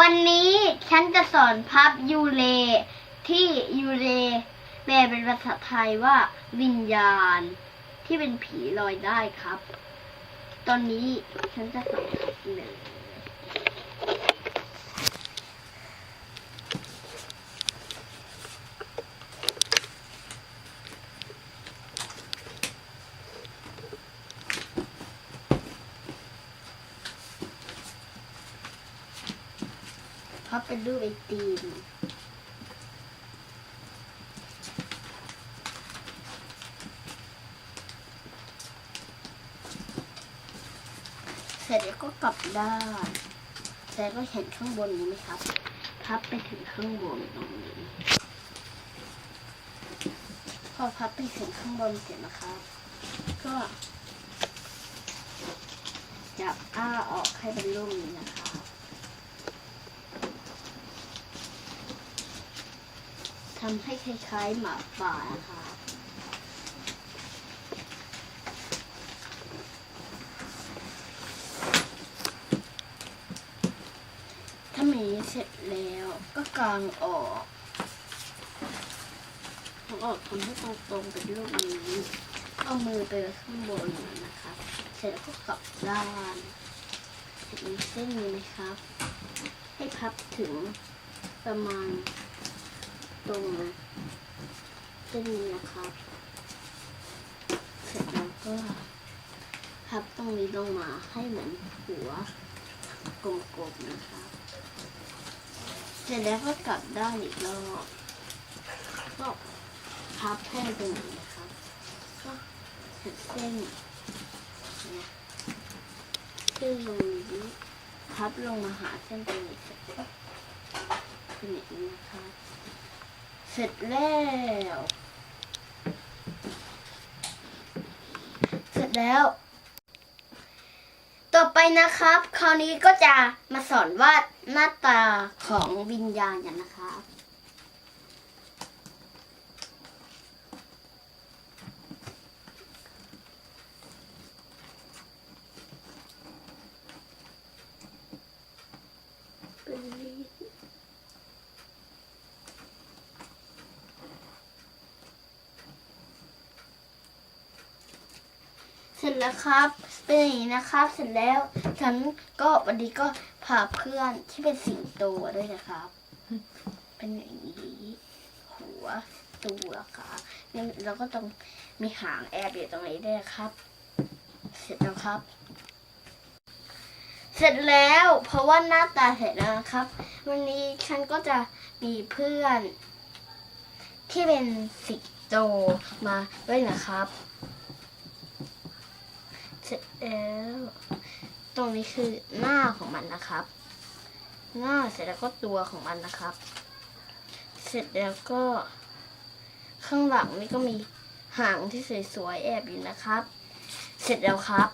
วันนี้ฉันจะสอนพับยูเล ที่ยูเลแปลเป็นภาษาไทยว่าวิญญาณ ที่เป็นผีลอยได้ครับ ตอนนี้ฉันจะสอนพับเลย พับเป็นรูปไอติมเสร็จแล้วก็กลับด้านแต่ก็เห็นข้างบนนี้ไหมครับ พับไปถึงข้างบนตรงนี้ พอพับไปถึงข้างบนเสร็จนะครับ ก็จับอ้าออกให้เป็นรูปนี้นะครับ ทำให้คล้ายๆหมาป่านะคะถ้ามีเสร็จแล้วก็กางออกเอาออกทำให้ตรงๆเป็นรูปนี้เอามือไปข้างบนนะครับ เสร็จแล้วก็กลับด้านเห็นเส้นนี้ไหมครับ ให้พับถึงประมาณ ตรงเส้นนี้นะครับ เสร็จแล้วก็พับตรงนี้ลงมาให้เหมือนหัวกลมๆนะครับ เสร็จแล้วก็กลับด้านอีกรอบก็พับให้เป็นอย่างนี้นะครับ ก็เห็นเส้นนะเส้นตรงนี้พับลงมาหาเส้นตรงนี้เสร็จก็เป็นอย่างนี้นะครับ เสร็จแล้ว เสร็จแล้ว ต่อไปนะครับ คราวนี้ก็จะมาสอนวาดหน้าตาของวิญญาณกันนะครับ เสร็จแล้วครับ เป็นอย่างนี้นะครับ เสร็จแล้วฉันก็วันนี้ก็พาเพื่อนที่เป็นสิงโตด้วยนะครับ เป็นอย่างนี้หัวตัวขาเนี่ยแล้วก็ต้องมีหางแอบอยู่ตรงนี้ด้วยนะครับ เสร็จแล้วครับ เสร็จแล้วเพราะว่าหน้าตาเสร็จแล้วนะครับ วันนี้ฉันก็จะมีเพื่อน ที่เป็นสิงโตมาด้วยนะครับ แล้วตรงนี้คือหน้าของมันนะครับ หน้าเสร็จแล้วก็ตัวของมันนะครับ เสร็จแล้วก็ ข้างหลังนี่ก็มีหางที่สวยๆแอบอยู่นะครับ เสร็จแล้วครับ